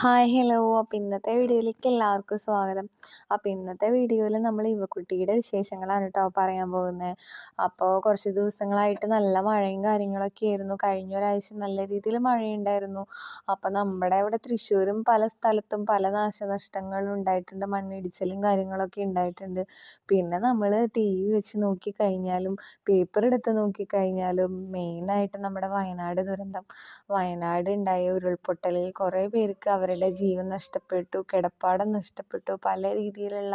Hi hello അപ്പോൾ ഇന്നത്തെ വീഡിയോയിലേക്ക് എല്ലാവർക്കും സ്വാഗതം. അപ്പോൾ ഇന്നത്തെ വീഡിയോയിൽ നമ്മൾ യുവക്കുട്ടിയുടെ വിശേഷങ്ങളാണ് കേട്ടോ പറയാൻ പോകുന്നത്. അപ്പോൾ കുറച്ച് ദിവസങ്ങളായിട്ട് നല്ല മഴയും കാര്യങ്ങളൊക്കെ ആയിരുന്നു. കഴിഞ്ഞ ഒരാഴ്ച നല്ല രീതിയിൽ മഴയുണ്ടായിരുന്നു. അപ്പോൾ നമ്മുടെ ഇവിടെ തൃശ്ശൂരും പല സ്ഥലത്തും പല നാശനഷ്ടങ്ങളും ഉണ്ടായിട്ടുണ്ട്. മണ്ണിടിച്ചിലും കാര്യങ്ങളൊക്കെ ഉണ്ടായിട്ടുണ്ട്. പിന്നെ നമ്മൾ ടി വി വെച്ച് നോക്കിക്കഴിഞ്ഞാലും പേപ്പർ എടുത്ത് നോക്കിക്കഴിഞ്ഞാലും മെയിനായിട്ട് നമ്മുടെ വയനാട് ദുരന്തം. വയനാട് ഉണ്ടായ ഉരുൾപൊട്ടലിൽ കുറേ പേർക്ക് അവരുടെ ജീവൻ നഷ്ടപ്പെട്ടു കിടപ്പാടം നഷ്ടപ്പെട്ടു പല രീതിയിലുള്ള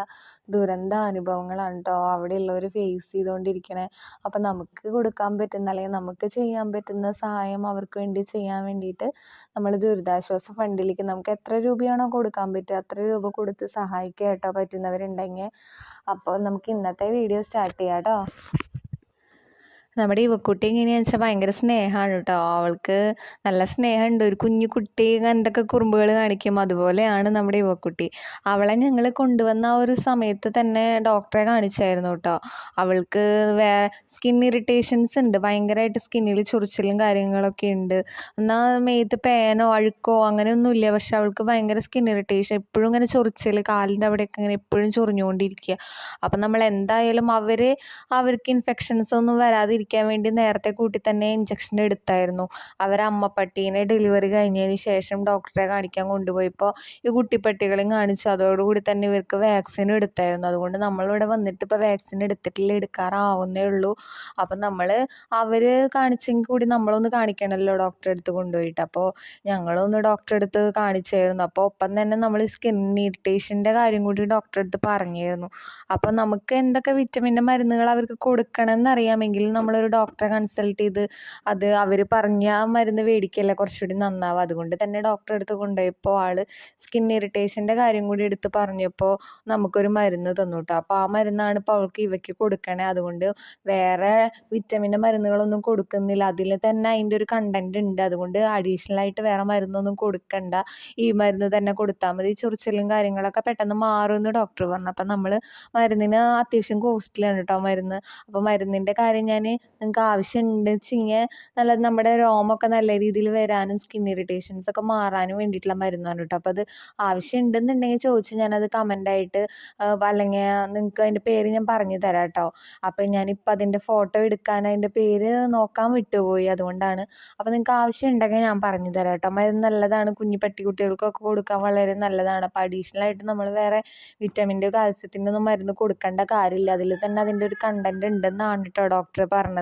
ദുരന്ത ദുരന്താനുഭവങ്ങളാണ് കേട്ടോ അവിടെയുള്ളവർ ഫേസ് ചെയ്തുകൊണ്ടിരിക്കണേ അപ്പം നമുക്ക് കൊടുക്കാൻ പറ്റുന്ന അല്ലെങ്കിൽ നമുക്ക് ചെയ്യാൻ പറ്റുന്ന സഹായം അവർക്ക് വേണ്ടി ചെയ്യാൻ വേണ്ടിയിട്ട് നമ്മൾ ദുരിതാശ്വാസ ഫണ്ടിലേക്ക് നമുക്ക് എത്ര രൂപയാണോ കൊടുക്കാൻ പറ്റുക അത്ര രൂപ കൊടുത്ത് സഹായിക്കുക കേട്ടോ പറ്റുന്നവരുണ്ടെങ്കിൽ. അപ്പോൾ നമുക്ക് ഇന്നത്തെ വീഡിയോ സ്റ്റാർട്ട് ചെയ്യാം കേട്ടോ നമ്മുടെ ഈ കുട്ടി എങ്ങനെയാണെന്ന് വെച്ചാൽ ഭയങ്കര സ്നേഹമാണ് കേട്ടോ അവൾക്ക് നല്ല സ്നേഹമുണ്ട് ഒരു കുഞ്ഞു കുട്ടി എന്തൊക്കെ കുറുമ്പുകൾ കാണിക്കും അതുപോലെയാണ് നമ്മുടെ യുവക്കുട്ടി. അവളെ ഞങ്ങൾ കൊണ്ടുവന്ന ആ ഒരു സമയത്ത് തന്നെ ഡോക്ടറെ കാണിച്ചായിരുന്നു കേട്ടോ അവൾക്ക് വേ സ്കിൻ ഇറിറ്റേഷൻസ് ഉണ്ട് ഭയങ്കരമായിട്ട് സ്കിന്നിൽ ചൊറിച്ചിലും കാര്യങ്ങളൊക്കെ ഉണ്ട് എന്നാൽ മേത്ത് പേനോ അഴുക്കോ അങ്ങനെയൊന്നുമില്ല പക്ഷെ അവൾക്ക് ഭയങ്കര സ്കിൻ ഇറിറ്റേഷൻ. എപ്പോഴും ഇങ്ങനെ ചൊറിച്ചിൽ കാലിന്റെ അവിടെയൊക്കെ ഇങ്ങനെ എപ്പോഴും ചൊറിഞ്ഞുകൊണ്ടിരിക്കുക അപ്പം നമ്മൾ എന്തായാലും അവർ അവർക്ക് ഇൻഫെക്ഷൻസ് ഒന്നും വരാതിരിക്കാൻ വേണ്ടി നേരത്തെ കൂട്ടി തന്നെ ഇഞ്ചക്ഷൻ എടുത്തായിരുന്നു. അവർ അമ്മപ്പട്ടീനെ ഡെലിവറി കഴിഞ്ഞതിന് ശേഷം ഡോക്ടറെ കാണിക്കാൻ കൊണ്ടുപോയപ്പോൾ ഈ കുട്ടിപ്പട്ടികളെയും കാണിച്ചു. അതോടുകൂടി തന്നെ ഇവർക്ക് വാക്സിൻ എടുത്തായിരുന്നു. അതുകൊണ്ട് നമ്മളിവിടെ വന്നിട്ട് ഇപ്പോൾ വാക്സിൻ എടുത്തിട്ടില്ല എടുക്കാറാവുന്നേ ഉള്ളൂ. അപ്പം നമ്മൾ അവർ കാണിച്ചെങ്കിൽ കൂടി നമ്മളൊന്ന് കാണിക്കണമല്ലോ ഡോക്ടറെ അടുത്ത് കൊണ്ടുപോയിട്ട്. അപ്പോൾ ഞങ്ങളൊന്ന് ഡോക്ടറെ അടുത്ത് കാണിച്ചായിരുന്നു. അപ്പോൾ ഒപ്പം തന്നെ നമ്മൾ സ്കിൻ ഇറിറ്റേഷന്റെ കാര്യം കൂടി ഡോക്ടറെ അടുത്ത് പറഞ്ഞായിരുന്നു അപ്പോൾ നമുക്ക് എന്തൊക്കെ വിറ്റമിന്റെ മരുന്നുകൾ അവർക്ക് കൊടുക്കണമെന്ന് കൊടുക്കണം എന്നറിയാമെങ്കിൽ നമ്മളൊരു ഡോക്ടറെ കൺസൾട്ട് ചെയ്ത് അത് അവർ പറഞ്ഞ മരുന്ന് മേടിക്കല്ല കുറച്ചുകൂടി നന്നാവുക. അതുകൊണ്ട് തന്നെ ഡോക്ടറെ അടുത്ത് കൊണ്ടുപോയപ്പോൾ ആൾ സ്കിൻ ഇറിറ്റേഷന്റെ കാര്യം കൂടി എടുത്ത് പറഞ്ഞപ്പോൾ നമുക്കൊരു മരുന്ന് തന്നു കേട്ടോ അപ്പോൾ ആ മരുന്നാണ് ഇപ്പോൾ അവൾക്ക് ഇവയ്ക്ക് കൊടുക്കണേ. അതുകൊണ്ട് വേറെ വിറ്റമിന്റെ മരുന്നുകളൊന്നും കൊടുക്കുന്നില്ല. അതിൽ തന്നെ അതിന്റെ ഒരു കണ്ടന്റ് ഉണ്ട്. അതുകൊണ്ട് അഡീഷണൽ ആയിട്ട് വേറെ മരുന്നൊന്നും കൊടുക്കണ്ട. ഈ മരുന്ന് തന്നെ കൊടുത്താൽ മതി. ചൊറിച്ചിലും കാര്യങ്ങളൊക്കെ പെട്ടെന്ന് മാറുമെന്ന് ഡോക്ടർ പറഞ്ഞു. അപ്പം നമ്മൾ മരുന്നിന് അത്യാവശ്യം കോസ്റ്റ്ലിയാണ് കേട്ടോ മരുന്ന്. അപ്പോൾ മരുന്നിന്റെ കാര്യം ഞാൻ നിങ്ങൾക്ക് ആവശ്യമുണ്ട്. വെച്ചിങ്ങനെ നല്ല നമ്മുടെ രോമൊക്കെ നല്ല രീതിയിൽ വരാനും സ്കിൻ ഇറിറ്റേഷൻസ് ഒക്കെ മാറാനും വേണ്ടിയിട്ടുള്ള മരുന്നാണ് കേട്ടോ. അപ്പോൾ അത് ആവശ്യം ഉണ്ടെന്നുണ്ടെങ്കിൽ ചോദിച്ച് ഞാനത് കമന്റായിട്ട് അല്ലെങ്കിൽ നിങ്ങൾക്ക് അതിന്റെ പേര് ഞാൻ പറഞ്ഞു തരാം കേട്ടോ. അപ്പോൾ ഞാനിപ്പോൾ അതിന്റെ ഫോട്ടോ എടുക്കാൻ അതിന്റെ പേര് നോക്കാൻ വിട്ടുപോയി അതുകൊണ്ടാണ്. അപ്പോൾ നിങ്ങൾക്ക് ആവശ്യം ഉണ്ടെങ്കിൽ ഞാൻ പറഞ്ഞു തരാം കേട്ടോ. മരുന്ന് നല്ലതാണ് കുഞ്ഞു പട്ടിക്കുട്ടികൾക്കൊക്കെ കൊടുക്കാൻ വളരെ നല്ലതാണ്. അപ്പോൾ അഡീഷണൽ ആയിട്ട് നമ്മൾ വേറെ വിറ്റമിന്റെ കാൽസ്യത്തിന്റെ ഒന്നും മരുന്ന് കൊടുക്കേണ്ട കാര്യമില്ല. അതിൽ തന്നെ അതിന്റെ ഒരു കണ്ടന്റ് ഉണ്ടെന്നാണ് കേട്ടോ ഡോക്ടർ പറഞ്ഞത്.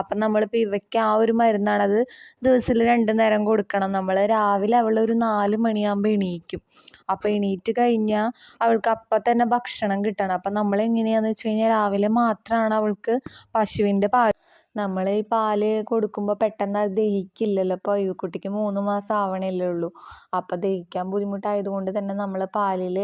അപ്പം നമ്മളിപ്പോൾ ഇവയ്ക്ക് ആ ഒരു മരുന്നാണത് ദിവസത്തിൽ രണ്ട് നേരം കൊടുക്കണം. നമ്മൾ രാവിലെ അവൾ ഒരു നാല് മണിയാകുമ്പോൾ എണീക്കും. അപ്പോൾ എണീറ്റ് കഴിഞ്ഞാൽ അവൾക്ക് അപ്പം തന്നെ ഭക്ഷണം കിട്ടണം. അപ്പം നമ്മൾ എങ്ങനെയാണെന്ന് വെച്ച് കഴിഞ്ഞാൽ രാവിലെ മാത്രമാണ് അവൾക്ക് പശുവിന്റെ പാൽ നമ്മൾ ഈ പാൽ കൊടുക്കുമ്പോൾ പെട്ടെന്ന് അത് ദഹിക്കില്ലല്ലോ. ഇപ്പോൾ കുട്ടിക്ക് മൂന്ന് മാസം ആവണല്ലേ ഉള്ളൂ. അപ്പോൾ ദഹിക്കാൻ ബുദ്ധിമുട്ടായതുകൊണ്ട് തന്നെ നമ്മൾ പാലിൽ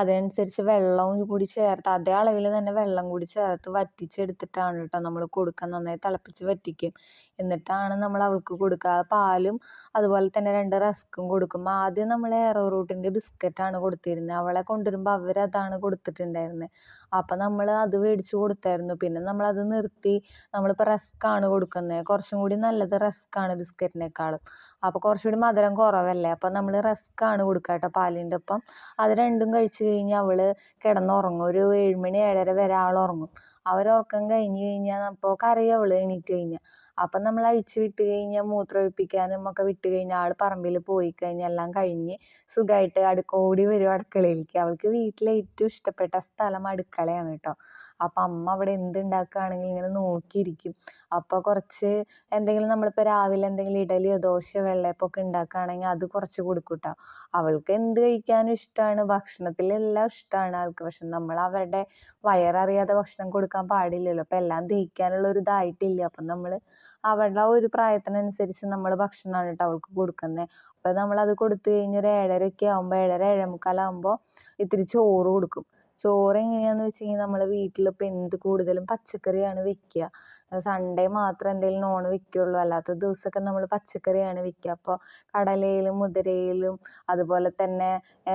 അതനുസരിച്ച് വെള്ളവും കൂടി ചേർത്ത് അതേ അളവിൽ തന്നെ വെള്ളം കൂടി ചേർത്ത് വറ്റിച്ചെടുത്തിട്ടാണ് കേട്ടോ നമ്മൾ കൊടുക്കാൻ നന്നായി തിളപ്പിച്ച് വറ്റിക്കും. എന്നിട്ടാണ് നമ്മൾ അവൾക്ക് കൊടുക്കുക. പാലും അതുപോലെ തന്നെ രണ്ട് റസ്ക്കും കൊടുക്കും. ആദ്യം നമ്മൾ എയറോ റൂട്ടിന്റെ ബിസ്ക്കറ്റാണ് കൊടുത്തിരുന്നത്. അവളെ കൊണ്ടുവരുമ്പോൾ അവരതാണ് കൊടുത്തിട്ടുണ്ടായിരുന്നത് അപ്പം നമ്മൾ അത് മേടിച്ച് കൊടുത്തായിരുന്നു. പിന്നെ നമ്മളത് നിർത്തി. നമ്മളിപ്പോൾ റസ്ക്കാണ് കൊടുക്കുന്നത്. കുറച്ചും കൂടി നല്ലത് റസ്ക്കാണ് ബിസ്ക്കറ്റിനേക്കാളും. അപ്പോൾ കുറച്ചുകൂടി മധുരം കുറവല്ലേ? അപ്പോൾ നമ്മൾ ആണ് കൊടുക്കുക കേട്ടോ പാലിന്റെ ഒപ്പം. അത് രണ്ടും കഴിച്ച് കഴിഞ്ഞാൽ അവൾ കിടന്നുറങ്ങും. ഒരു ഏഴ് മണി ഏഴര വരെ ആൾ ഉറങ്ങും. അവരുറക്കം കഴിഞ്ഞ് കഴിഞ്ഞാൽ അപ്പോൾ കരയും അവൾ എണീറ്റ് കഴിഞ്ഞാൽ അപ്പം നമ്മൾ അഴിച്ച് വിട്ട് കഴിഞ്ഞാൽ മൂത്രമൊഴിപ്പിക്കാനും ഒക്കെ വിട്ട് കഴിഞ്ഞാൽ ആൾ പറമ്പിൽ പോയി കഴിഞ്ഞാൽ എല്ലാം കഴിഞ്ഞ് സുഖമായിട്ട് അടുക്കോടി വരും അടുക്കളയിലേക്ക്. അവൾക്ക് വീട്ടിലെ ഏറ്റവും ഇഷ്ടപ്പെട്ട സ്ഥലം അടുക്കളയാണ് കേട്ടോ അപ്പം അമ്മ അവിടെ എന്ത് ഉണ്ടാക്കുകയാണെങ്കിലും ഇങ്ങനെ നോക്കിയിരിക്കും. അപ്പോൾ കുറച്ച് എന്തെങ്കിലും നമ്മളിപ്പോൾ രാവിലെ എന്തെങ്കിലും ഇഡലിയോ ദോശയോ വെള്ളയപ്പമൊക്കെ ഉണ്ടാക്കുകയാണെങ്കിൽ അത് കുറച്ച് കൊടുക്കും അവൾക്ക് എന്ത് കഴിക്കാനും ഇഷ്ടമാണ് ഭക്ഷണത്തിലെല്ലാം ഇഷ്ടമാണ് ആൾക്ക്. പക്ഷെ നമ്മൾ അവരുടെ വയററിയാതെ ഭക്ഷണം കൊടുക്കാൻ പാടില്ലല്ലോ. അപ്പം എല്ലാം ദഹിക്കാനുള്ള ഒരു ഇതായിട്ടില്ല. അപ്പം നമ്മൾ അവരുടെ ഒരു പ്രായത്തിനനുസരിച്ച് നമ്മൾ ഭക്ഷണമാണ് കേട്ടോ അവൾക്ക് കൊടുക്കുന്നത്. അപ്പോൾ നമ്മളത് കൊടുത്തു കഴിഞ്ഞ് ഒരു ഏഴരയൊക്കെ ആകുമ്പോൾ ഏഴര ഏഴേമുക്കാലാകുമ്പോൾ ഇത്തിരി ചോറ് കൊടുക്കും. ചോറ് എങ്ങനെയാണെന്ന് വെച്ച് കഴിഞ്ഞാൽ നമ്മൾ വീട്ടിലിപ്പോൾ എന്ത് കൂടുതലും പച്ചക്കറിയാണ് വെക്കുക സൺഡേ മാത്രം എന്തെങ്കിലും നോൺ വെക്കുകയുള്ളൂ അല്ലാത്ത ദിവസമൊക്കെ നമ്മൾ പച്ചക്കറിയാണ് വെക്കുക അപ്പോൾ കടലയിലും മുതിരയിലും അതുപോലെ തന്നെ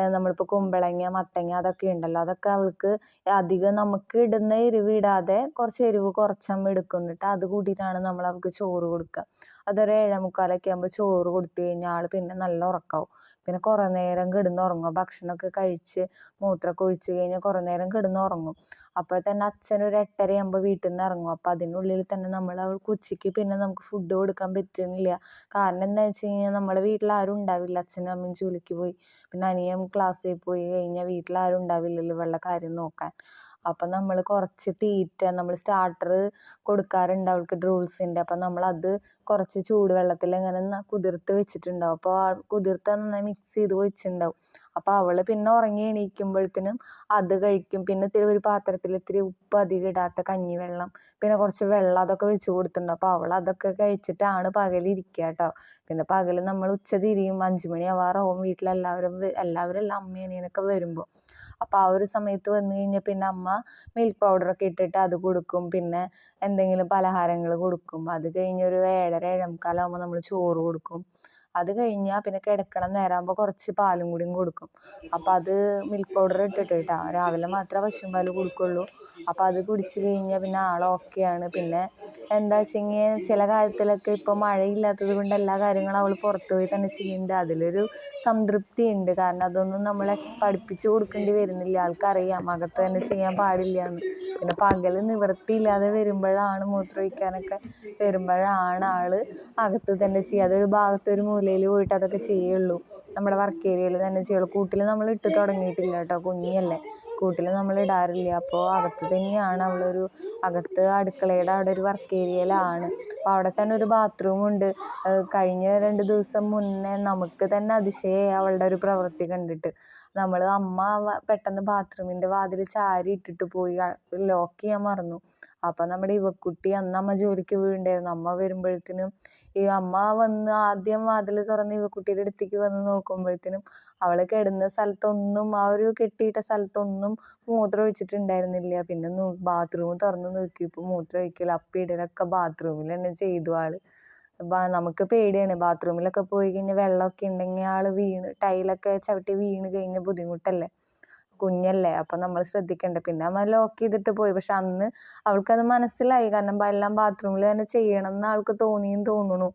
നമ്മളിപ്പോൾ കുമ്പളങ്ങ മത്തങ്ങ അതൊക്കെ ഉണ്ടല്ലോ അതൊക്കെ അവൾക്ക് അധികം നമുക്ക് ഇടുന്ന എരിവ് ഇടാതെ കുറച്ച് എരിവ് കുറച്ചമ്മ എടുക്കും എന്നിട്ട് അത് കൂട്ടിയിട്ടാണ് നമ്മൾ അവൾക്ക് ചോറ് കൊടുക്കുക അതൊരു ഏഴേ മുക്കാലൊക്കെ ആകുമ്പോൾ ചോറ് കൊടുത്തു കഴിഞ്ഞാൽ ആൾ പിന്നെ നല്ല ഉറക്കമാവും പിന്നെ കുറേ നേരം കിടന്ന് കിടന്നുറങ്ങും. ഭക്ഷണമൊക്കെ കഴിച്ച് മൂത്രമൊക്കെ ഒഴിച്ച് കഴിഞ്ഞാൽ കുറേ നേരം കിടന്ന് ഉറങ്ങും അപ്പോൾ തന്നെ അച്ഛൻ ഒരു എട്ടരയാകുമ്പോൾ വീട്ടിൽ നിന്ന് ഇറങ്ങും. അപ്പോൾ അതിനുള്ളിൽ തന്നെ നമ്മൾ അവൾക്ക് ഉച്ചയ്ക്ക് പിന്നെ നമുക്ക് ഫുഡ് കൊടുക്കാൻ പറ്റുന്നില്ല കാരണം എന്താണെന്ന് വെച്ച് കഴിഞ്ഞാൽ നമ്മുടെ വീട്ടിൽ ആരും ഉണ്ടാവില്ല. അച്ഛനും അമ്മയും ജോലിക്ക് പോയി. പിന്നെ അനിയൻ ക്ലാസ്സിൽ പോയി കഴിഞ്ഞാൽ വീട്ടിൽ ആരും ഉണ്ടാവില്ലല്ലോ ഇവളുടെ കാര്യം നോക്കാൻ. അപ്പം നമ്മൾ കുറച്ച് തീറ്റ നമ്മൾ സ്റ്റാർട്ടർ കൊടുക്കാറുണ്ട് അവൾക്ക് ഡ്രൂൾസിന്റെ അപ്പം നമ്മളത് കുറച്ച് ചൂടുവെള്ളത്തിൽ ഇങ്ങനെ കുതിർത്ത് വെച്ചിട്ടുണ്ടാവും. അപ്പോൾ കുതിർത്ത് നന്നായി മിക്സ് ചെയ്ത് വെച്ചിട്ടുണ്ടാവും. അപ്പോൾ അവൾ പിന്നെ ഉറങ്ങി എണീക്കുമ്പോഴത്തേനും അത് കഴിക്കും. പിന്നെ ഇത്തിരി ഒരു പാത്രത്തിൽ ഇത്തിരി ഉപ്പ് അധികം ഇടാത്ത കഞ്ഞിവെള്ളം പിന്നെ കുറച്ച് വെള്ളം അതൊക്കെ വെച്ച് കൊടുത്തിട്ടുണ്ട്. അപ്പോൾ അവൾ അതൊക്കെ കഴിച്ചിട്ടാണ് പകലിരിക്കുക കേട്ടോ. പിന്നെ പകൽ നമ്മൾ ഉച്ച തിരിയും അഞ്ചു മണി ആവാറാവും വീട്ടിലെല്ലാവരും എല്ലാവരും അല്ല അമ്മയും അനിയനൊക്കെ വരുമ്പോൾ അപ്പോൾ ആ ഒരു സമയത്ത് വന്നു കഴിഞ്ഞാൽ പിന്നെ അമ്മ മിൽക്ക് ഒക്കെ ഇട്ടിട്ട് അത് കൊടുക്കും. പിന്നെ എന്തെങ്കിലും പലഹാരങ്ങൾ കൊടുക്കും. അത് കഴിഞ്ഞ് ഒരു ഏഴര ഏഴേമുക്കാലാകുമ്പോൾ നമ്മൾ ചോറ് കൊടുക്കും. അത് കഴിഞ്ഞാൽ പിന്നെ കിടക്കണം നേരാകുമ്പോൾ കുറച്ച് പാലും കൂടിയും കൊടുക്കും. അപ്പം അത് മിൽക്ക് പൗഡർ ഇട്ടിട്ട് കേട്ടോ രാവിലെ മാത്രമേ പശുവും പാൽ കൊടുക്കുള്ളൂ. അപ്പം അത് കുടിച്ച് കഴിഞ്ഞാൽ പിന്നെ ആൾ ഓക്കെയാണ് പിന്നെ എന്താ വെച്ചെങ്കിൽ ചില കാര്യത്തിലൊക്കെ ഇപ്പോൾ മഴയില്ലാത്തത് കൊണ്ട് എല്ലാ കാര്യങ്ങളും അവൾ പുറത്ത് പോയി തന്നെ ചെയ്യുന്നുണ്ട് അതിലൊരു സംതൃപ്തി ഉണ്ട് കാരണം അതൊന്നും നമ്മളെ പഠിപ്പിച്ചു കൊടുക്കേണ്ടി വരുന്നില്ല. ആൾക്കറിയാം അകത്ത് തന്നെ ചെയ്യാൻ പാടില്ല എന്ന് പിന്നെ പകൽ നിവൃത്തിയില്ലാതെ വരുമ്പോഴാണ് മൂത്രമൊഴിക്കാനൊക്കെ വരുമ്പോഴാണ് ആൾ അകത്ത് തന്നെ ചെയ്യുക അതൊരു ഭാഗത്ത് ഒരു മൂലയിൽ പോയിട്ട് അതൊക്കെ ചെയ്യുള്ളൂ. നമ്മുടെ വർക്ക് ഏരിയയിൽ തന്നെ ചെയ്യുള്ളൂ. കൂട്ടിൽ നമ്മൾ ഇട്ട് തുടങ്ങിയിട്ടില്ല കേട്ടോ കുഞ്ഞല്ലേ? കൂട്ടിൽ നമ്മൾ ഇടാറില്ല. അപ്പോൾ അകത്ത് തന്നെയാണ് അവളൊരു അകത്ത് അടുക്കളയുടെ അവിടെ ഒരു വർക്ക് ഏരിയയിലാണ് അപ്പോൾ അവിടെ തന്നെ ഒരു ബാത്റൂം ഉണ്ട്. കഴിഞ്ഞ രണ്ട് ദിവസം മുന്നേ നമുക്ക് തന്നെ അതിശയായി അവളുടെ ഒരു പ്രവൃത്തി കണ്ടിട്ട്. നമ്മൾ അമ്മ പെട്ടെന്ന് ബാത്റൂമിന്റെ വാതിൽ ചാരി ഇട്ടിട്ട് പോയി ലോക്ക് ചെയ്യാൻ മറന്നു. അപ്പോൾ നമ്മുടെ ഇവക്കുട്ടി അന്ന് അമ്മ ജോലിക്ക് പോയിട്ടുണ്ടായിരുന്നു അമ്മ വരുമ്പോഴത്തേനും ഈ അമ്മ വന്ന് ആദ്യം വാതിൽ തുറന്ന് ഇവക്കുട്ടിയുടെ അടുത്തേക്ക് വന്ന് നോക്കുമ്പോഴത്തേനും അവൾ കിടന്ന സ്ഥലത്തൊന്നും ആ ഒരു കെട്ടിയിട്ട സ്ഥലത്തൊന്നും മൂത്രം ഒഴിച്ചിട്ടുണ്ടായിരുന്നില്ല. പിന്നെ ബാത്റൂം തുറന്ന് നോക്കിയപ്പോൾ മൂത്രം ഒഴിക്കൽ അപ്പിയിടലൊക്കെ ബാത്റൂമിൽ തന്നെ ചെയ്തു ആൾ. നമുക്ക് പേടിയാണ്. ബാത്റൂമിലൊക്കെ പോയി കഴിഞ്ഞാൽ വെള്ളമൊക്കെ ഉണ്ടെങ്കിൽ ആൾ വീണ് ടൈലൊക്കെ ചവിട്ടി വീണ് കഴിഞ്ഞാൽ ബുദ്ധിമുട്ടല്ലേ? കുഞ്ഞല്ലേ? അപ്പം നമ്മൾ ശ്രദ്ധിക്കണ്ടേ. പിന്നെ അമ്മ ലോക്ക് ചെയ്തിട്ട് പോയി. പക്ഷെ അന്ന് അവൾക്കത് മനസ്സിലായി. കാരണം എല്ലാം ബാത്റൂമിൽ തന്നെ ചെയ്യണം എന്ന് ആൾക്ക് തോന്നിയും തോന്നുന്നു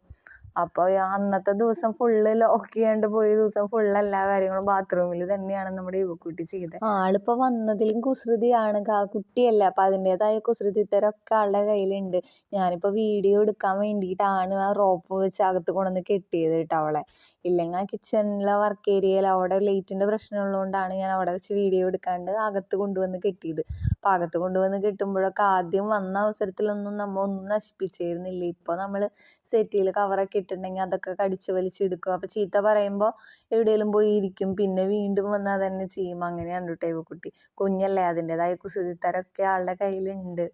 അപ്പോൾ അന്നത്തെ ദിവസം ഫുള്ള് ലോക്ക് ചെയ്യാണ്ട് പോയ ദിവസം ഫുള്ള് എല്ലാ കാര്യങ്ങളും ബാത്റൂമിൽ തന്നെയാണ് നമ്മുടെ യുവക്കുട്ടി ചെയ്തത് ആളിപ്പോ വന്നതിലും കുസൃതിയാണ്. കുട്ടിയല്ലേ? അപ്പൊ അതിന്റെതായ കുസൃതിത്തരൊക്കെ ആളുടെ കയ്യിലുണ്ട്. ഞാനിപ്പോ വീഡിയോ എടുക്കാൻ വേണ്ടിയിട്ടാണ് ആ റോപ്പ് വെച്ച് അകത്ത് കൊണ്ടുവന്ന് കെട്ടിയത് കേട്ടോ അവളെ. ഇല്ലെങ്കിൽ ആ കിച്ചണിലെ വർക്ക് ഏരിയയിൽ അവിടെ ലൈറ്റിന്റെ പ്രശ്നം ഉള്ളതുകൊണ്ടാണ് ഞാൻ അവിടെ വെച്ച് വീഡിയോ എടുക്കാണ്ട് അകത്ത് കൊണ്ടുവന്ന് കെട്ടിയത്. അപ്പം അകത്ത് കൊണ്ടുവന്ന് കെട്ടുമ്പോഴൊക്കെ ആദ്യം വന്ന അവസരത്തിലൊന്നും നമ്മൾ ഒന്നും നശിപ്പിച്ചിരുന്നില്ല. ഇപ്പോൾ നമ്മൾ സെറ്റിയിൽ കവറൊക്കെ ഇട്ടിട്ടുണ്ടെങ്കിൽ അതൊക്കെ കടിച്ച് വലിച്ചെടുക്കും. അപ്പോൾ ചീത്ത പറയുമ്പോൾ എവിടെയെങ്കിലും പോയി ഇരിക്കും. പിന്നെ വീണ്ടും വന്ന് അത് തന്നെ ചെയ്യും. അങ്ങനെയാണ് കേട്ടോ കുട്ടി. കുഞ്ഞല്ലേ അതിന്റെതായ കുസൃതിത്തരമൊക്കെ ആളുടെ കയ്യിലുണ്ട്.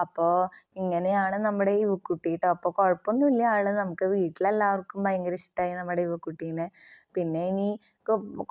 അപ്പോൾ ഇങ്ങനെയാണ് നമ്മുടെ ഇവക്കുട്ടി കേട്ടോ അപ്പോൾ കുഴപ്പമൊന്നുമില്ല ആൾ നമുക്ക് വീട്ടിലെല്ലാവർക്കും ഭയങ്കര ഇഷ്ടമായി നമ്മുടെ ഇവക്കുട്ടീനെ പിന്നെ ഇനി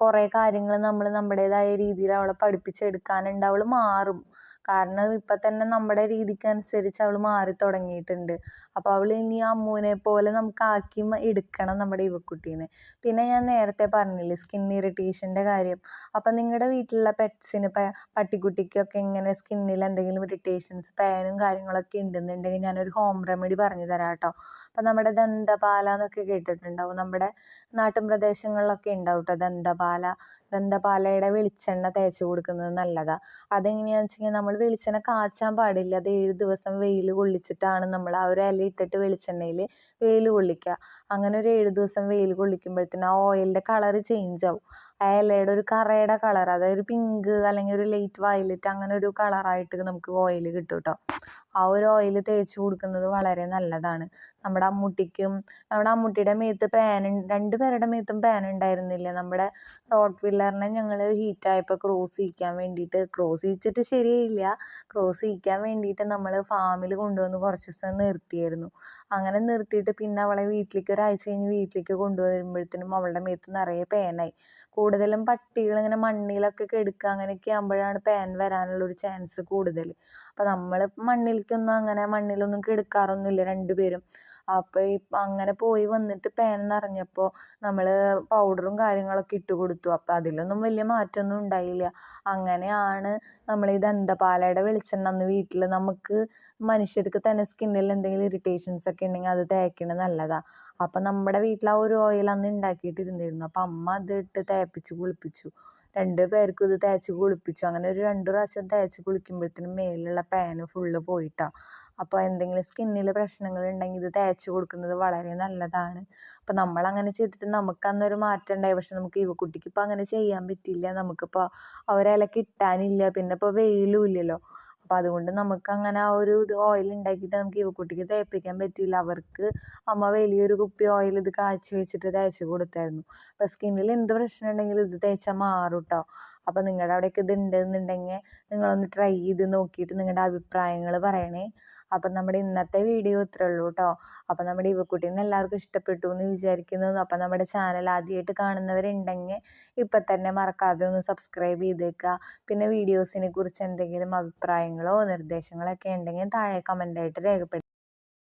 കുറേ കാര്യങ്ങൾ നമ്മൾ നമ്മുടേതായ രീതിയിൽ അവളെ പഠിപ്പിച്ചെടുക്കാനുണ്ട്. അവൾ മാറും. കാരണം ഇപ്പൊ തന്നെ നമ്മുടെ രീതിക്കനുസരിച്ച് അവൾ മാറി തുടങ്ങിയിട്ടുണ്ട്. അപ്പോൾ അവൾ ഇനി അമ്മൂനെ പോലെ നമുക്ക് ആക്കി എടുക്കണം നമ്മുടെ ഇവക്കുട്ടീനെ. പിന്നെ ഞാൻ നേരത്തെ പറഞ്ഞില്ലേ സ്കിൻ ഇറിറ്റേഷന്റെ കാര്യം. അപ്പം നിങ്ങളുടെ വീട്ടിലുള്ള പെറ്റ്സിന് പട്ടിക്കുട്ടിക്കൊക്കെ ഇങ്ങനെ സ്കിന്നിൽ എന്തെങ്കിലും ഇറിറ്റേഷൻസ് പാനും കാര്യങ്ങളൊക്കെ ഉണ്ടെന്നുണ്ടെങ്കിൽ ഞാനൊരു ഹോം റെമഡി പറഞ്ഞു തരാം കേട്ടോ അപ്പം നമ്മുടെ ദന്തപാല എന്നൊക്കെ കേട്ടിട്ടുണ്ടാവും. നമ്മുടെ നാട്ടിൻ പ്രദേശങ്ങളിലൊക്കെ ഉണ്ടാവും കേട്ടോ ദന്തപാല. ദന്തപാലയുടെ വെളിച്ചെണ്ണ തേച്ച് കൊടുക്കുന്നത് നല്ലതാ. അതെങ്ങനെയാണെന്ന് വെച്ച് കഴിഞ്ഞാൽ നമ്മൾ വെളിച്ചെണ്ണ കാച്ചാൻ പാടില്ല. അത് ഏഴ് ദിവസം വെയിൽ കൊള്ളിച്ചിട്ടാണ് നമ്മൾ ആ ഒരു ഇല ഇട്ടിട്ട് വെളിച്ചെണ്ണയിൽ വെയിൽ കൊള്ളിക്കുക. അങ്ങനെ ഒരു ഏഴ് ദിവസം വെയിൽ കൊള്ളിക്കുമ്പോഴത്തേനും ആ ഓയിലിന്റെ കളർ ചേഞ്ച് ആവും. ആ ഒരു കറയുടെ കളർ അതായത് ഒരു പിങ്ക് അല്ലെങ്കിൽ ഒരു ലൈറ്റ് വയലറ്റ് അങ്ങനെ ഒരു കളറായിട്ട് നമുക്ക് ഓയിൽ കിട്ടും കേട്ടോ ആ ഒരു ഓയിൽ തേച്ച് കൊടുക്കുന്നത് വളരെ നല്ലതാണ്. നമ്മുടെ അമ്മൂട്ടിക്കും നമ്മുടെ അമ്മൂട്ടിയുടെ മേത്ത് പാൻ രണ്ട് പേരുടെ മേത്തും പാൻ ഉണ്ടായിരുന്നില്ല? നമ്മുടെ റോട്ട് വില്ലറിനെ ഞങ്ങൾ ഹീറ്റായപ്പോൾ ക്രോസ് ചെയ്യിക്കാൻ വേണ്ടിയിട്ട് ക്രോസ് ചെയ്യിച്ചിട്ട് ശരിയായില്ല. ക്രോസ് ചെയ്യിക്കാൻ വേണ്ടിയിട്ട് നമ്മൾ ഫാമിൽ കൊണ്ടുവന്ന് കുറച്ച് ദിവസം നിർത്തിയായിരുന്നു. അങ്ങനെ നിർത്തിയിട്ട് പിന്നെ അവളെ വീട്ടിലേക്ക് ഒരാഴ്ച കഴിഞ്ഞ് വീട്ടിലേക്ക് കൊണ്ടുവരുമ്പോഴത്തേനും അവളുടെ മേത്ത് നിറയെ പേനായി കൂടുതലും പട്ടികൾ ഇങ്ങനെ മണ്ണിലൊക്കെ കിടക്കുക അങ്ങനെയൊക്കെ ആകുമ്പോഴാണ് പാൻ വരാനുള്ള ഒരു ചാൻസ് കൂടുതൽ അപ്പം നമ്മൾ മണ്ണിലേക്കൊന്നും അങ്ങനെ മണ്ണിലൊന്നും കിടക്കാറൊന്നുമില്ല രണ്ടുപേരും. അപ്പോൾ ഈ അങ്ങനെ പോയി വന്നിട്ട് പാൻ നിറഞ്ഞപ്പോൾ നമ്മൾ പൗഡറും കാര്യങ്ങളൊക്കെ ഇട്ട് കൊടുത്തു. അപ്പോൾ അതിലൊന്നും വലിയ മാറ്റമൊന്നും ഉണ്ടായില്ല. അങ്ങനെയാണ് നമ്മൾ ഈ ദന്തപാലയുടെ വെളിച്ചെണ്ണ അന്ന് വീട്ടിൽ നമുക്ക് മനുഷ്യർക്ക് തന്നെ സ്കിന്നിൽ എന്തെങ്കിലും ഇറിറ്റേഷൻസ് ഒക്കെ ഉണ്ടെങ്കിൽ അത് തേക്കണത് നല്ലതാ. അപ്പം നമ്മുടെ വീട്ടിൽ ആ ഒരു ഓയിൽ അന്ന് ഉണ്ടാക്കിയിട്ടിരുന്നിരുന്നു. അപ്പം അമ്മ അത് ഇട്ട് തേപ്പിച്ച് കുളിപ്പിച്ചു. രണ്ട് പേർക്കും ഇത് തേച്ച് കുളിപ്പിച്ചു. അങ്ങനെ ഒരു രണ്ട് പ്രാവശ്യം തേച്ച് കുളിക്കുമ്പോഴത്തേനും മേലുള്ള പാന് ഫുള്ള് പോയിട്ടാണ് അപ്പോൾ എന്തെങ്കിലും സ്കിന്നിൽ പ്രശ്നങ്ങൾ ഉണ്ടെങ്കിൽ ഇത് തേച്ച് കൊടുക്കുന്നത് വളരെ നല്ലതാണ്. അപ്പോൾ നമ്മൾ അങ്ങനെ ചെയ്തിട്ട് നമുക്ക് അന്നൊരു മാറ്റം ഉണ്ടായി പക്ഷെ നമുക്ക് യുവക്കുട്ടിക്ക് ഇപ്പോൾ അങ്ങനെ ചെയ്യാൻ പറ്റില്ല. നമുക്കിപ്പോൾ ആ ഒരു ഇല കിട്ടാനില്ല. പിന്നെ ഇപ്പോൾ വെയിലും ഇല്ലല്ലോ. അപ്പം അതുകൊണ്ട് നമുക്ക് അങ്ങനെ ആ ഒരു ഇത് ഓയിൽ ഉണ്ടാക്കിയിട്ട് നമുക്ക് യുവക്കുട്ടിക്ക് തേപ്പിക്കാൻ പറ്റിയില്ല. അവർക്ക് അമ്മ വലിയൊരു കുപ്പി ഓയിൽ ഇത് കാച്ചി വെച്ചിട്ട് തേച്ച് കൊടുത്തായിരുന്നു. അപ്പം സ്കിന്നിൽ എന്ത് പ്രശ്നം ഉണ്ടെങ്കിലും ഇത് തേച്ചാൽ മാറും കേട്ടോ അപ്പം നിങ്ങളുടെ അവിടെയൊക്കെ ഇത് ഉണ്ടെന്നുണ്ടെങ്കിൽ നിങ്ങളൊന്ന് ട്രൈ ചെയ്ത് നോക്കിയിട്ട് നിങ്ങളുടെ അഭിപ്രായങ്ങൾ പറയണേ. അപ്പം നമ്മുടെ ഇന്നത്തെ വീഡിയോ ഇത്രേ ഉള്ളൂ കേട്ടോ അപ്പം നമ്മുടെ ഇവക്കുട്ടീനെ എല്ലാവർക്കും ഇഷ്ടപ്പെട്ടു എന്ന് വിചാരിക്കുന്നു. അപ്പം നമ്മുടെ ചാനൽ ആദ്യമായിട്ട് കാണുന്നവരുണ്ടെങ്കിൽ ഇപ്പം തന്നെ മറക്കാതെ ഒന്ന് സബ്സ്ക്രൈബ് ചെയ്തേക്കുക പിന്നെ വീഡിയോസിനെ കുറിച്ച് എന്തെങ്കിലും അഭിപ്രായങ്ങളോ നിർദ്ദേശങ്ങളോ ഒക്കെ ഉണ്ടെങ്കിൽ താഴെ കമന്റായിട്ട് രേഖപ്പെടുത്തുക